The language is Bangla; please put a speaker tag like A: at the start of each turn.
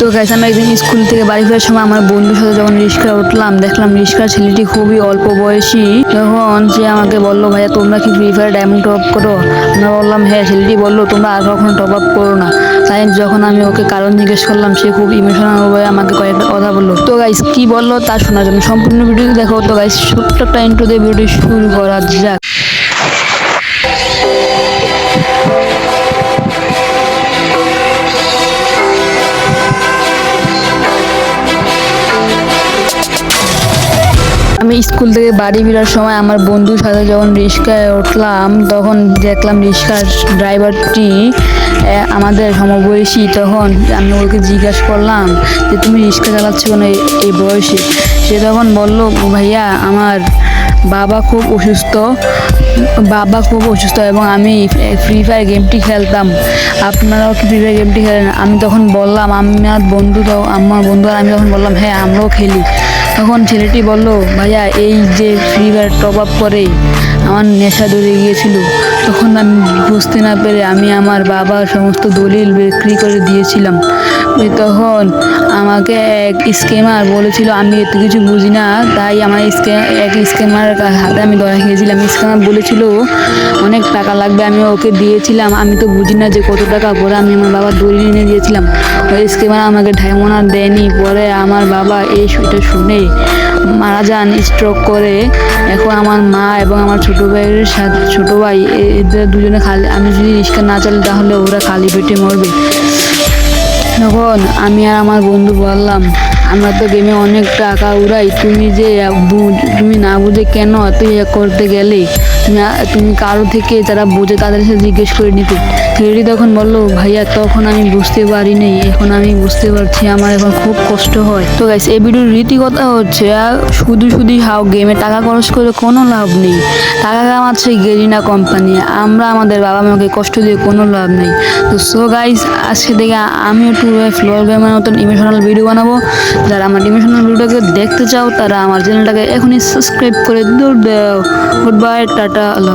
A: তো গাইস আমি একদিন স্কুল থেকে বাড়ি ফেরার সময় আমার বন্ধুর সাথে যখন রিক্সা উঠলাম, দেখলাম রিক্সার ছেলেটি খুবই অল্প বয়সী। তখন সে আমাকে বলল, ভাইয়া, তোমরা কি ফ্রি ফায়ার ডায়মন্ড টপ করো? আমরা বললাম হ্যাঁ। ছেলেটি বলল, তোমরা আর কখনো টপ আপ করো না। তাই যখন আমি ওকে কারণ জিজ্ঞেস করলাম, সে খুব ইমোশনাল হয়ে আমাকে কয়েকটা কথা বলল। তো গাইস কি বলল তা শোনার জন্য সম্পূর্ণ ভিডিও দেখো। তো গাইস ছোট্ট একটা ইন্ট্রো দিয়ে ভিডিও শুরু করা যাক। স্কুল থেকে বাড়ি ফেরার সময় আমার বন্ধুর সাথে যখন রিক্সায় উঠলাম, তখন দেখলাম রিক্সার ড্রাইভারটি আমাদের সমবয়সী। তখন আমি ওকে জিজ্ঞাসা করলাম যে, তুমি রিক্সা চালাচ্ছ কেন এই- বয়সে? সে তখন বলল, ভাইয়া, আমার বাবা খুব অসুস্থ, বাবা খুব অসুস্থ এবং আমি ফ্রি ফায়ার গেমটি খেলতাম। আপনারাও কি ফ্রি ফায়ার গেমটি খেলেন? আমি তখন বললাম, আমার বন্ধু আমার বন্ধু আমি তখন বললাম হ্যাঁ আমরাও খেলি। তখন ছেলেটি বলল, ভাইয়া, এই যে ফ্রি ফায়ার টপ আপ করে আমার নেশা ধরে গিয়েছিল। তখন আমি বুঝতে না পেরে আমি আমার বাবার সমস্ত দলিল বিক্রি করে দিয়েছিলাম। তখন আমাকে এক স্কেমার বলেছিল, আমি এত কিছু বুঝি না, তাই আমার এক স্কেমার হাতে আমি ধরা খেয়েছিলাম। স্কেমার বলেছিল, অনেক টাকা লাগবে, আমি ওকে দিয়েছিলাম। আমি তো বুঝি না যে কত টাকা পরে আমি আমার বাবার দলিল এনে দিয়েছিলাম। ওই স্কেমার আমাকে ঢাইমোনা দেয়নি, পরে আমার বাবা এই এটা শুনে মারা যান স্ট্রোক করে। এখন আমার মা এবং আমার ছোটো ভাইয়ের সাথে, ছোটো ভাই এদের দুজনে খালি, আমি যদি রিক্সা না চালি তাহলে ওরা খালি পেটে মরবে। তখন আমি আর আমার বন্ধু বললাম, আমরা তো গেমে অনেক টাকা উড়াই, তুমি যে তুমি না বুঝে কেন তুই ইয়ে করতে গেলে? তুমি তুমি কারও থেকে যারা বোঝে তাদের সাথে জিজ্ঞেস করে নিতে ছেলেটি তখন বলল, ভাইয়া, তখন আমি বুঝতে পারিনি এখন আমি বুঝতে পারছি, আমার এখন খুব কষ্ট হয়। তো গাইস এই ভিডিওর রীতি কথা হচ্ছে, শুধু শুধু হাও গেমে টাকা খরচ করে কোনো লাভ নেই। টাকা কামাচ্ছে গেরিনা কোম্পানি আমরা আমাদের বাবা মাকে কষ্ট দিয়ে কোনো লাভ নেই। তো সো গাইস আজকে থেকে আমি একটু ফ্লোর গেমের মতন ইমোশনাল ভিডিও বানাবো। যারা আমার ইমোশনাল ভিডিওটাকে দেখতে চাও, তারা আমার চ্যানেলটাকে এখনই সাবস্ক্রাইব করে দৌড় দাও। গুড বাই টাটা আল্লাহ